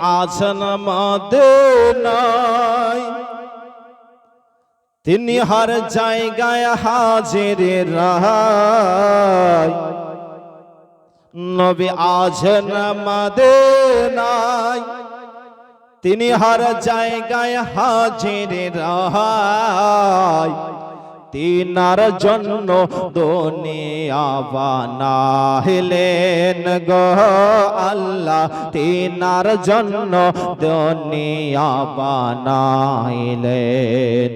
আছেন মদিনায় তিনি হর জায়গায় হাজির রায়। নবী আছেন নাই। তিনি হর জায়গায় হাজির রায়। তিনার জন্য দুনিয়া বানাইলেন গো আল্লাহ। তিনার জন্য দুনিয়া বানাইলেন।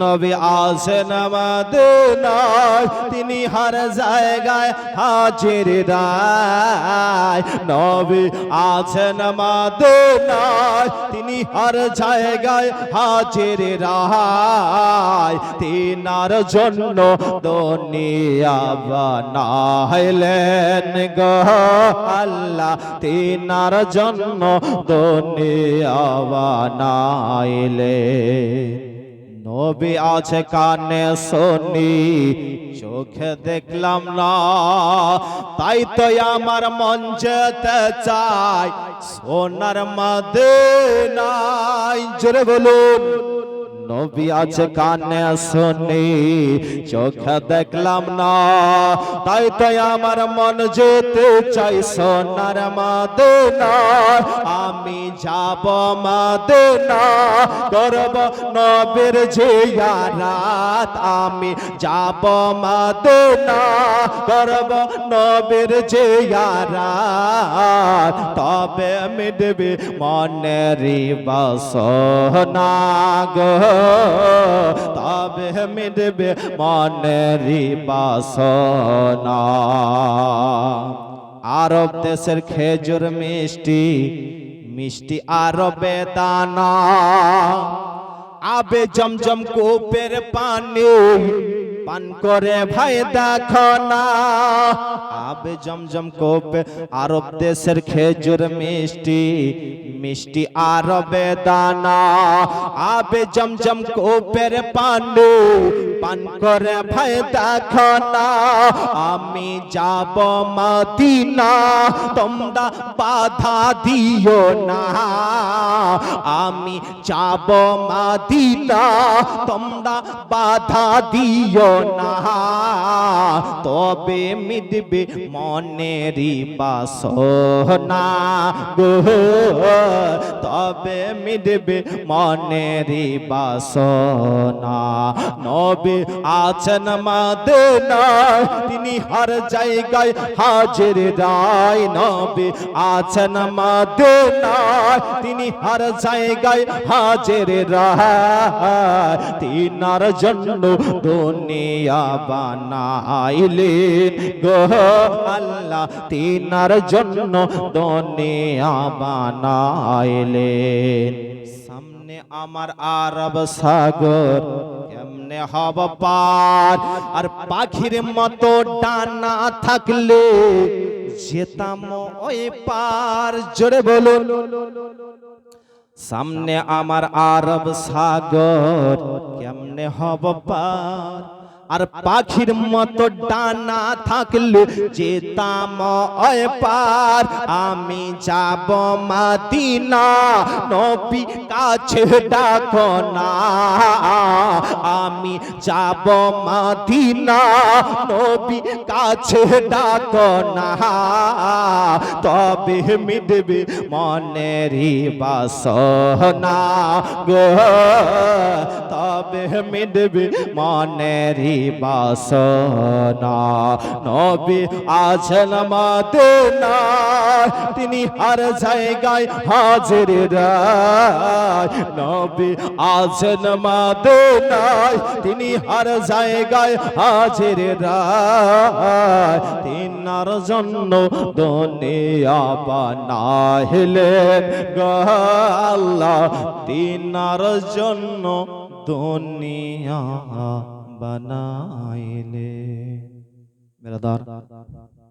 নবী আসেন মদিনায়, তিনি হর জায়গায় হাজির রায়। নবী আছেন মদিনায়, তিনি হর জায়গায় হাজির রায়। তিনার জন্য দুনিয়া বানাইলেন গো আল্লাহ। তিনার জন্য দুনিয়া বানাইলেন। নবী আছে কানে শুনি, চোখে দেখলাম না। তাই তো আমার মন যেতে চাই সোনার মদিনায়। জোরে বলুন। নবী আছে কানে শুনি, চোখে দেখলাম না। তাই তো আমার মন যেতে চাই সোনার মা মদিনা। আমি যাব মদিনা, করব নবীর জিয়ারাত। আমি যাব মদিনা, করব নবীর জিয়ারাত। তবে মিটবে মনেরই বাসনা গো। তবে মিটবে মনেরি বাসনা। আরব দেশের খেজুর মিষ্টি মিষ্টি আরবে দানা। আবে জমজম কূপের পানি পান করে ভাই দেখো না আবে জমজম কোপ আরব দেশের খেজুর মিষ্টি মিষ্টি আরবে দানা। আবে জমজম কোপের পানি পান করে ভাই দেখো না আমি যাব মদিনা, তোমরা বাধা দিও না। আমি যাব মদিনা, তোমরা বাধা দিও না। তবে মিটবে মনেরই বাসনা গো। তবে মিটবে মনেরই বাসনা। নবী আছেন মদিনায় তিনি হর জায়গায় হাজির রায়। নবী আছেন মদিনায় তিনি হর জায়গায় হাজির রায়। তিনার জন্য দুনিয়া বানাইলেন গো আল্লাহ, তিনার জন্য দুনিয়া বানাইলেন সামনে আমার আরব সাগর, কেমনে হব পার? আর পাখির মতো ডানা থাকলে যেতাম ওই পার। জোরে বলুন। সামনে আমার আরব সাগর, কেমনে হব পার? আর পাখির মতো ডানা থাকলে যেতাম পার আমি যাব মাদিনা, নবী কাছে ডাকো না। আমি যাব মাদিনা, নবী কাছে ডাকো না। তবে মিটবে মনেরই বাসনা গো। তবে মিটবে মনেরই বাসনা। নবী আছেন মদিনা তিনি হর জায়গায় হাজির রায়। নবী আছেন মদিনায়, তিনি হর জায়গায় হাজির রায়। তিনার জন্য দুনিয়া বানাইলেন আল্লাহ। তিনার জন্য দুনিয়া बनाए दार मेरा दार।